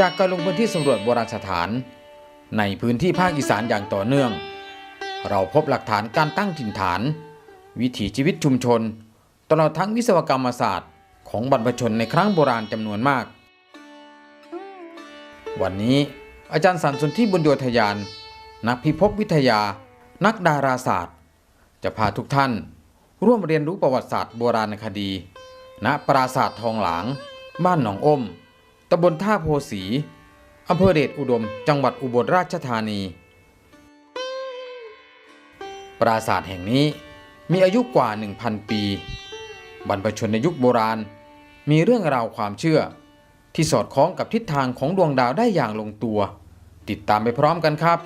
จากการลงพื้นที่สำรวจโบราณสถาน ในพื้นที่ภาคอีสานอย่างต่อเนื่อง เราพบหลักฐานการตั้งถิ่นฐาน วิถีชีวิตชุมชน ตลอดทั้งวิศวกรรมศาสตร์ ของบรรพชนในครั้งโบราณจำนวนมาก วันนี้อาจารย์สันสุนที่บุญโยธยาน นักพิภพวิทยา นักดาราศาสตร์ จะพาทุกท่าน ร่วมเรียนรู้ประวัติศาสตร์โบราณคดี ณปราสาททองหลาง บ้านหนองอม ตำบลท่าโพสีอำเภอเดชอุดม จังหวัดอุบลราชธานี ปราสาทแห่งนี้มีอายุกว่า 1,000 ปี บรรพชนในยุคโบราณ มีเรื่องราวความเชื่อ ที่สอดคล้องกับทิศทางของดวงดาวได้อย่างลงตัว ติดตามไปพร้อมกันครับ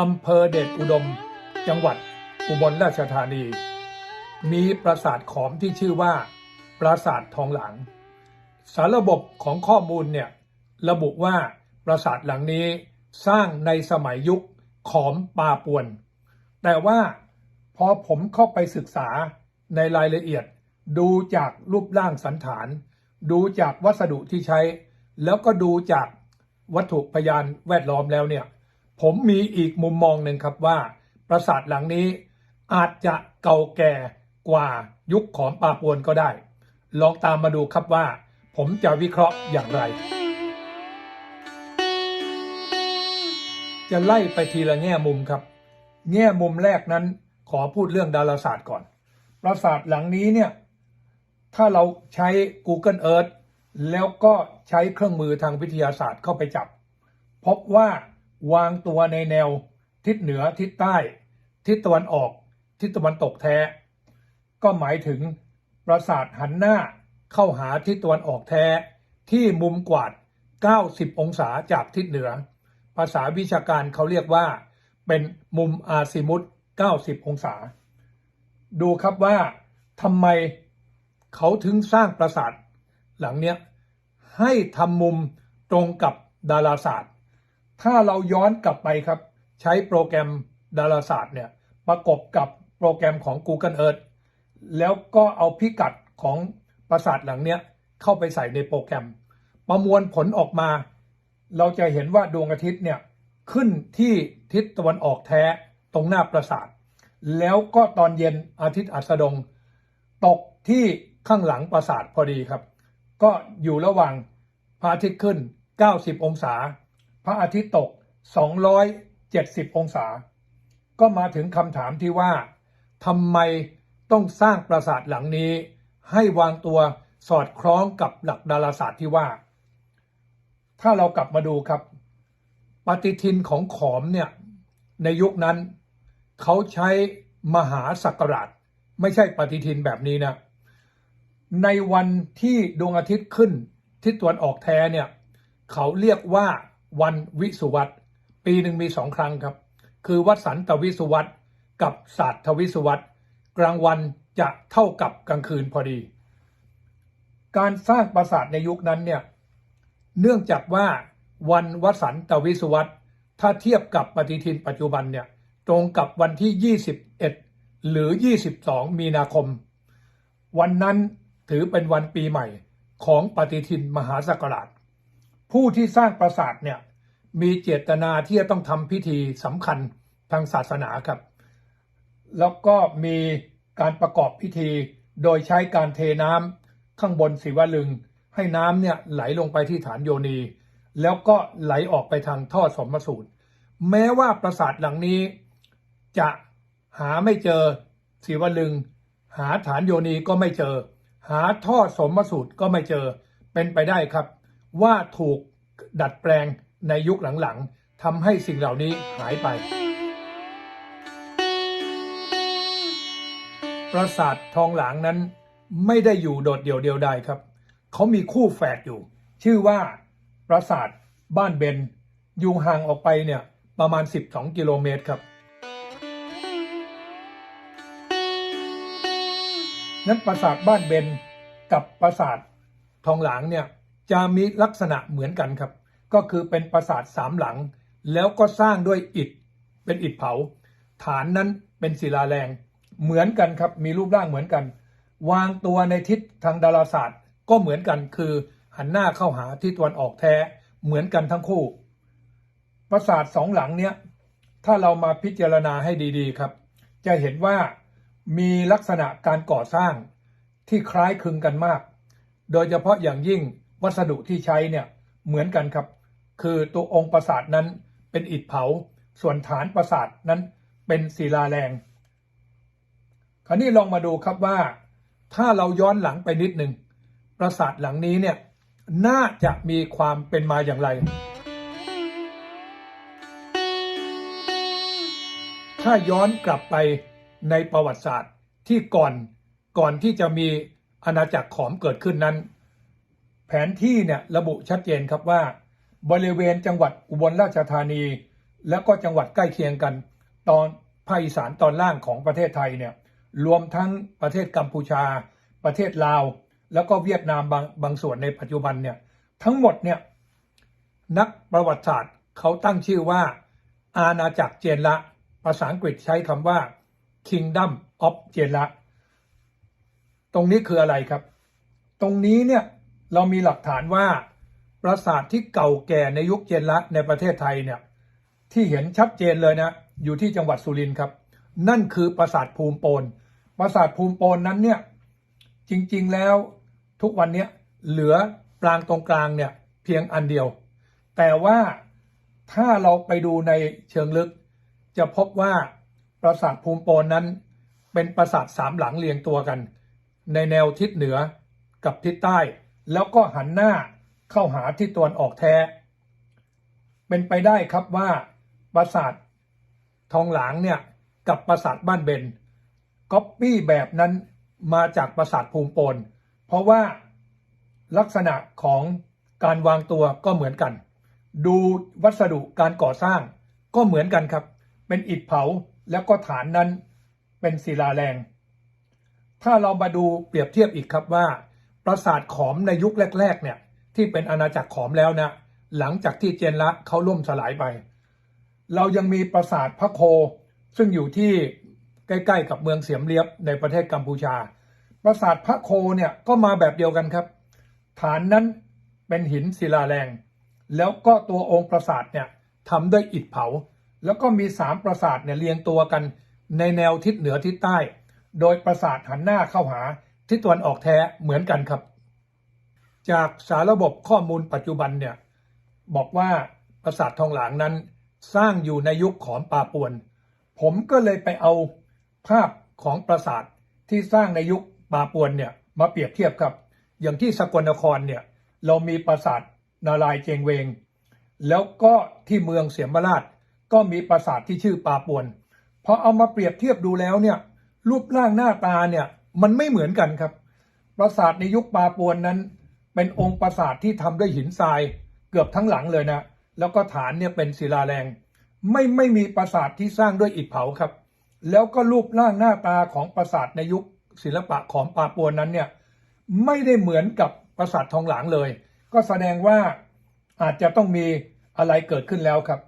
อำเภอเดชอุดม จังหวัด อุบลราชธานี มีปราสาทขอมที่ชื่อว่า ปราสาททองหลางสารระบบของข้อมูลเนี่ยระบุว่าปราสาทหลังนี้สร้างในสมัยยุคขอมปาปวน แต่ว่าพอผมเข้าไปศึกษาในรายละเอียด ดูจากรูปร่างสันฐาน ดูจากวัสดุที่ใช้ แล้วก็ดูจากวัตถุพยานแวดล้อมแล้วเนี่ย ผมมีอีกมุมมองหนึ่งครับว่า ปราสาทหลังนี้ อาจจะเก่าแก่กว่ายุคของปาปวนก็ได้ ลองตามมาดูครับว่า ผมจะวิเคราะห์อย่างไร จะไล่ไปทีละแง่มุมครับ แง่มุมแรกนั้นขอพูดเรื่องดาราศาสตร์ก่อน ปราสาทหลังนี้เนี่ยถ้าเราใช้ Google Earth แล้วก็ใช้เครื่องมือทางวิทยาศาสตร์เข้าไปจับ พบว่าวางตัวในแนวทิศเหนือทิศใต้ ทิศตะวันออก ทิศตะวันตกแท้ ก็หมายถึงปราสาทหันหน้าเข้าหาทิศตะวันออกแท้ ที่มุมกวาด 90 องศาจากทิศเหนือ ภาษาวิชาการเขาเรียกว่า เป็นมุมอาซิมุต90 องศา ดูครับว่าทำไมเขาถึงสร้างปราสาทหลังเนี้ยให้ทำมุมตรงกับดาราศาสตร์ ถ้าเราย้อนกลับไปครับ ใช้โปรแกรมดาราศาสตร์เนี่ยประกบกับ โปรแกรมของ Google Earth แล้วก็เอาพิกัดของปราสาทหลังเนี้ยเข้าไปใส่ในโปรแกรม ประมวลผลออกมา เราจะเห็นว่าดวงอาทิตย์เนี่ยขึ้นที่ทิศตะวันออกแท้ตรงหน้าปราสาท แล้วก็ตอนเย็นอาทิตย์อัสดง ตกที่ข้างหลังปราสาทพอดีครับ ก็อยู่ระหว่างพระอาทิตย์ขึ้น 90 องศา พระอาทิตย์ตก 270 องศา ก็มาถึงคำถามที่ว่า ทำไมต้องสร้างปราสาทหลังนี้ ให้วางตัวสอดคล้องกับหลักดาราศาสตร์ที่ว่า ถ้าเรากลับมาดูครับ ปฏิทินของขอมเนี่ยในยุคนั้น เขาใช้มหาศักราช ไม่ใช่ปฏิทินแบบนี้นะในวันที่ดวงอาทิตย์ขึ้นทิศตะวันออกแท้เนี่ยเขาเรียกว่าวันวิสุวัตปีหนึ่งมีสองครั้งครับ คือวัดสันตวิสุวัต กับศาสตร์ทวิสุวัตกลางวันจะเท่ากับกลางคืนพอดี การสร้างปราสาทในยุคนั้นเนี่ยเนื่องจากว่าวันวสันตวิสุวัตถ้าเทียบกับปฏิทินปัจจุบันเนี่ยตรงกับวันที่ 21 หรือ 22 มีนาคม วันนั้นถือเป็นวันปีใหม่ของปฏิทินมหาศักราช ผู้ที่สร้างปราสาทเนี่ยมีเจตนาที่จะต้องทำพิธีสำคัญทางศาสนาครับ แล้วก็มีการประกอบพิธี โดยใช้การเทน้ำข้างบนศิวลึง ให้น้ำเนี่ยไหลลงไปที่ฐานโยนี แล้วก็ไหลออกไปทางท่อสมสูตร แม้ว่าปราสาทหลังนี้จะหาไม่เจอศิวลึง หาฐานโยนีก็ไม่เจอ หาท่อสมสูตรก็ไม่เจอเป็นไปได้ครับ ว่าถูกดัดแปลงในยุคหลังๆทำให้สิ่งเหล่านี้หายไป ปราสาททองหลางนั้นไม่ได้อยู่โดดเดี่ยวเดียวดายครับ เขามีคู่แฝดอยู่ ชื่อว่าปราสาทบ้านเบนอยู่ห่างออกไปเนี่ยประมาณ 12 กิโลเมตรครับนั้นปราสาทบ้านเบนกับปราสาททองหลางเนี่ยจะมีลักษณะเหมือนกันครับ ก็คือเป็นปราสาทสามหลัง แล้วก็สร้างด้วยอิฐเป็นอิฐเผา ฐานนั้นเป็นศิลาแรง เหมือนกันครับ มีรูปร่างเหมือนกัน วางตัวในทิศทางดาราศาสตร์ ก็เหมือนกันคือหันหน้าเข้าหาทิศตะวันออกแท้ เหมือนกันทั้งคู่ ปราสาทสองหลังเนี้ยถ้าเรามาพิจารณาให้ดีๆครับ จะเห็นว่ามีลักษณะการก่อสร้างที่คล้ายคลึงกันมาก โดยเฉพาะอย่างยิ่งวัสดุที่ใช้เนี่ยเหมือนกันครับ คือตัวองค์ปราสาทนั้นเป็นอิฐเผา ส่วนฐานปราสาทนั้นเป็นศิลาแรง ราวนี้ลองมาดูครับว่า ถ้าเราย้อนหลังไปนิดหนึ่งปราสาทหลังนี้เนี่ยน่าจะมีความเป็นมาอย่างไร ถ้าย้อนกลับไปในประวัติศาสตร์ที่ก่อนก่อนที่จะมีอาณาจักรขอมเกิดขึ้นนั้น แผนที่เนี่ยระบุชัดเจนครับว่า บริเวณจังหวัดอุบลราชธานี และก็จังหวัดใกล้เคียงกัน ตอนภาคอีสานตอนล่างของประเทศไทยเนี่ย รวมทั้งประเทศกัมพูชา ประเทศลาว แล้วก็เวียดนามบางบางส่วนในปัจจุบันเนี่ยทั้งหมดเนี่ยนักประวัติศาสตร์เขาตั้งชื่อว่า อาณาจักรเจนละภาษาอังกฤษใช้คำว่า Kingdom of เจนละตรงนี้คืออะไรครับ ตรงนี้เนี่ยเรามีหลักฐานว่าปราสาทที่เก่าแก่ในยุคเจนละในประเทศไทยเนี่ยที่เห็นชัดเจนเลยนะ อยู่ที่จังหวัดสุรินทร์ครับ นั่นคือปราสาทภูมิโปน ปราสาทภูมิโปนนั้นเนี่ยจริงๆแล้วทุกวันเนี้ยเหลือปรางตรงกลางเนี่ยเพียงอันเดียว แต่ว่าถ้าเราไปดูในเชิงลึก จะพบว่าปราสาทภูมิโปนนั้น เป็นปราสาทสามหลังเรียงตัวกัน ในแนวทิศเหนือกับทิศใต้ แล้วก็หันหน้าเข้าหาทิศตะวันออกแท้ เป็นไปได้ครับว่าปราสาททองหลางเนี่ยกับปราสาทบ้านเบน ก๊อปปี้แบบนั้นมาจากปราสาทภูมิปน เพราะว่าลักษณะของการวางตัวก็เหมือนกัน ดูวัสดุการก่อสร้างก็เหมือนกันครับ เป็นอิฐเผาแล้วก็ฐานนั้นเป็นศิลาแรง ถ้าเรามาดูเปรียบเทียบอีกครับว่า ปราสาทขอมในยุคแรก ๆ เนี่ย ที่เป็นอาณาจักรขอมแล้วนะหลังจากที่เจนละเขาล่มสลายไป เรายังมีปราสาทพระโคซึ่งอยู่ที่ ใกล้ๆกับเมืองเสียมเรียบในประเทศกัมพูชา ปราสาทพระโคเนี่ยก็มาแบบเดียวกันครับ ฐานนั้นเป็นหินศิลาแรง แล้วก็ตัวองค์ปราสาทเนี่ยทำด้วยอิฐเผา แล้วก็มีสามปราสาทเนี่ยเรียงตัวกันในแนวทิศเหนือทิศใต้ โดยปราสาทหันหน้าเข้าหาทิศตะวันออกแท้เหมือนกันครับ จากสารระบบข้อมูลปัจจุบันเนี่ยบอกว่าปราสาททองหลางนั้นสร้างอยู่ในยุคขอมปาปวน ผมก็เลยไปเอา ภาพของปราสาทที่สร้างในยุคป่าปวนเนี่ยมาเปรียบเทียบครับ อย่างที่สกลนครเนี่ยเรามีปราสาทนารายเจงเวง แล้วก็ที่เมืองเสียมราชก็มีปราสาทที่ชื่อป่าปวนพอเอามาเปรียบเทียบดูแล้วเนี่ยรูปร่างหน้าตาเนี่ยมันไม่เหมือนกันครับ ปราสาทในยุคป่าปวนนั้น เป็นองค์ปราสาทที่ทำด้วยหินทรายเกือบทั้งหลังเลยนะแล้วก็ฐานเนี่ยเป็นศิลาแรง ไม่ไม่มีปราสาทที่สร้างด้วยอิฐเผาครับ แล้วก็รูปร่างหน้าตาของปราสาทในยุคศิลปะของปาปวนนั้นเนี่ยไม่ได้เหมือนกับปราสาททองหลางเลย ก็แสดงว่าอาจจะต้องมีอะไรเกิดขึ้นแล้วครับ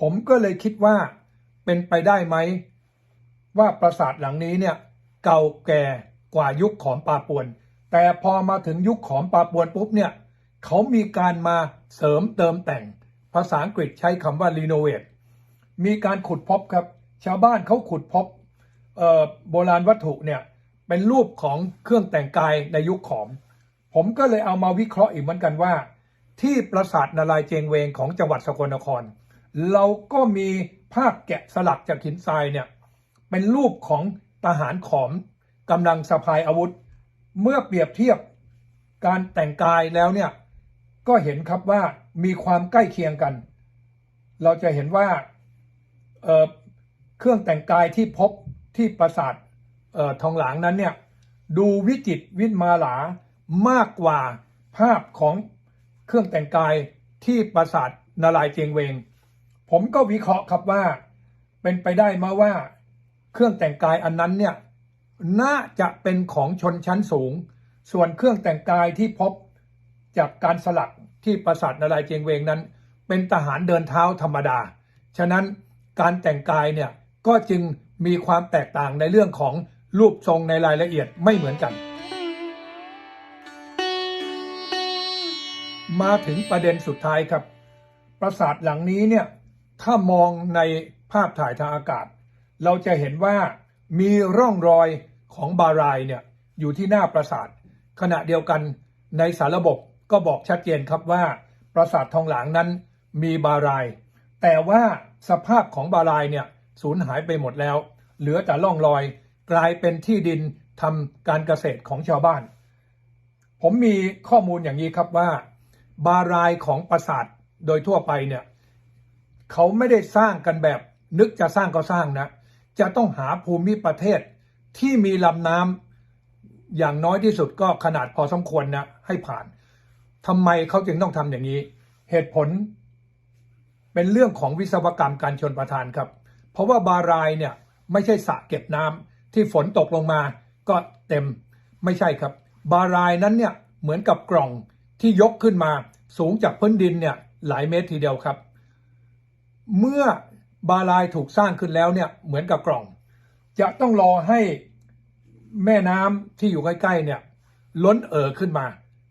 ผมก็เลยคิดว่าเป็นไปได้ไหม ว่าปราสาทหลังนี้เนี่ยเก่าแก่กว่ายุคขอมปาปวน แต่พอมาถึงยุคขอมปาปวนปุ๊บเนี่ยเขามีการมาเสริมเติมแต่ง ภาษาอังกฤษใช้คำว่า renovate มีการขุดพบครับ ชาวบ้านเขาขุดพบโบราณวัตถุเนี่ยเป็นรูปของเครื่องแต่งกายในยุคขอม ผมก็เลยเอามาวิเคราะห์อีกเหมือนกันว่า ที่ปราสาทนารายเจงเวงของจังหวัดสกลนคร เราก็มีภาพแกะสลักจากหินทรายเนี่ยเป็นรูปของทหารขอมกำลังสะพายอาวุธ เมื่อเปรียบเทียบการแต่งกายแล้วเนี่ยก็เห็นครับว่ามีความใกล้เคียงกัน เราจะเห็นว่า เครื่องแต่งกายที่พบที่ปราสาทออทองหลางนั้นเนี่ยดูวิจิตวิมาหลามากกว่าภาพของเครื่องแต่งกายที่ปราสาทนารายเจียงเวง ผมก็วิเคราะห์ครับว่าเป็นไปได้มาว่าเครื่องแต่งกายอันนั้นเนี่ยน่าจะเป็นของชนชั้นสูง ส่วนเครื่องแต่งกายที่พบจากการสลักที่ปราสาทนารายเจียงเวงนั้น เป็นทหารเดินเท้าธรรมดา ฉะนั้นการแต่งกายเนี่ย ก็จึงมีความแตกต่างในเรื่องของรูปทรงในรายละเอียดไม่เหมือนกัน มาถึงประเด็นสุดท้ายครับ ปราสาทหลังนี้เนี่ยถ้ามองในภาพถ่ายทางอากาศ เราจะเห็นว่ามีร่องรอยของบารายเนี่ยอยู่ที่หน้าปราสาท ขณะเดียวกันในสาระบบก็บอกชัดเจนครับว่า ปราสาททองหลางนั้นมีบาราย แต่ว่าสภาพของบารายเนี่ย สูญหายไปหมดแล้ว เหลือแต่ร่องรอย กลายเป็นที่ดินทำการเกษตรของชาวบ้าน ผมมีข้อมูลอย่างนี้ครับว่า บารายของปราสาทโดยทั่วไปเนี่ยเขาไม่ได้สร้างกันแบบนึกจะสร้างก็สร้างนะ จะต้องหาภูมิประเทศที่มีลำน้ำอย่างน้อยที่สุดก็ขนาดพอสมควรนะให้ผ่านทำไมเขาจึงต้องทำอย่างนี้ เหตุผลเป็นเรื่องของวิศวกรรมการชนประทานครับ เพราะว่าบารายเนี่ยไม่ใช่สระเก็บน้ำที่ฝนตกลงมาก็เต็มไม่ใช่ครับ บารายนั้นเนี่ยเหมือนกับกล่องที่ยกขึ้นมาสูงจากพื้นดินเนี่ยหลายเมตรทีเดียวครับ เมื่อบารายถูกสร้างขึ้นแล้วเนี่ยเหมือนกับกล่อง จะต้องรอให้แม่น้ำที่อยู่ใกล้ๆเนี่ยล้นเอ่อขึ้นมา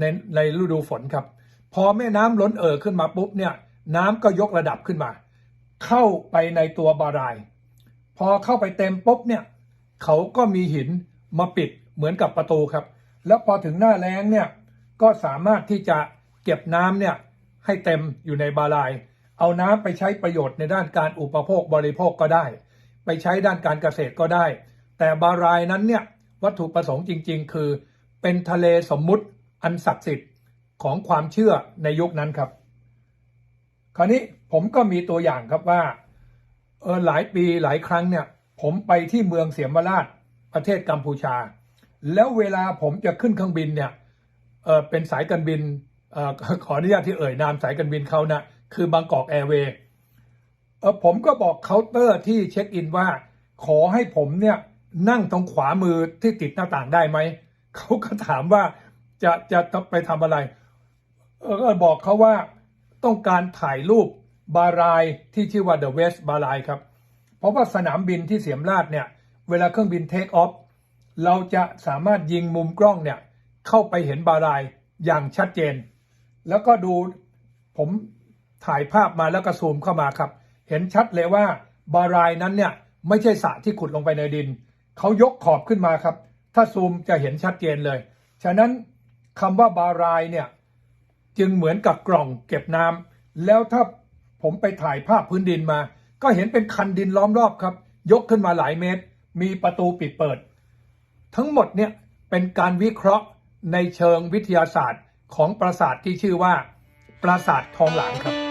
ในในฤดูฝนครับ พอแม่น้ำล้นเอ่อขึ้นมาปุ๊บเนี่ยน้ำก็ยกระดับขึ้นมา เข้าไปในตัวบารายพอเข้าไปเต็มปุ๊บเนี่ยเขาก็มีหินมาปิดเหมือนกับประตูครับ แล้วพอถึงหน้าแล้งเนี่ยก็สามารถที่จะเก็บน้ำเนี่ยให้เต็มอยู่ในบาราย เอาน้ำไปใช้ประโยชน์ในด้านการอุปโภคบริโภคก็ได้ ไปใช้ด้านการเกษตรก็ได้ แต่บารายนั้นเนี่ยวัตถุประสงค์จริง ๆ คือ เป็นทะเลสมมุติอันศักดิ์สิทธิ์ของความเชื่อในยุคนั้นครับ คราวนี้ ผมก็มีตัวอย่างครับว่าเออหลายปีหลายครั้งเนี่ย ผมไปที่เมืองเสียมราชประเทศกัมพูชา แล้วเวลาผมจะขึ้นเครื่องบินเนี่ยเออเป็นสายการบินเออขออนุญาตที่เอ่ยนามสายการบินเขานะคือบางกอกแอร์เวย์เออผมก็บอกเคาน์เตอร์ที่เช็คอินว่า ขอให้ผมเนี่ยนั่งตรงขวามือที่ติดหน้าต่างได้ไหมเขาก็ถามว่าจะจะไปทำอะไร เออก็บอกเขาว่าต้องการถ่ายรูป บารายที่ชื่อว่า The West บารายครับ เพราะว่าสนามบินที่เสียมราชเนี่ยเวลาเครื่องบินเทคออฟเราจะสามารถยิงมุมกล้องเนี่ยเข้าไปเห็นบารายอย่างชัดเจน แล้วก็ดูผมถ่ายภาพมาแล้วก็ซูมเข้ามาครับ เห็นชัดเลยว่าบารายนั้นเนี่ยไม่ใช่สระที่ขุดลงไปในดิน เขายกขอบขึ้นมาครับ ถ้าซูมจะเห็นชัดเจนเลย ฉะนั้นคำว่าบารายเนี่ยจึงเหมือนกับกล่องเก็บน้ำแล้วถ้า ผมไปถ่ายภาพพื้นดินมา ก็เห็นเป็นคันดินล้อมรอบครับ ยกขึ้นมาหลายเมตร มีประตูปิดเปิด ทั้งหมดเนี่ยเป็นการวิเคราะห์ในเชิงวิทยาศาสตร์ของปราสาทที่ชื่อว่า ปราสาททองหลางครับ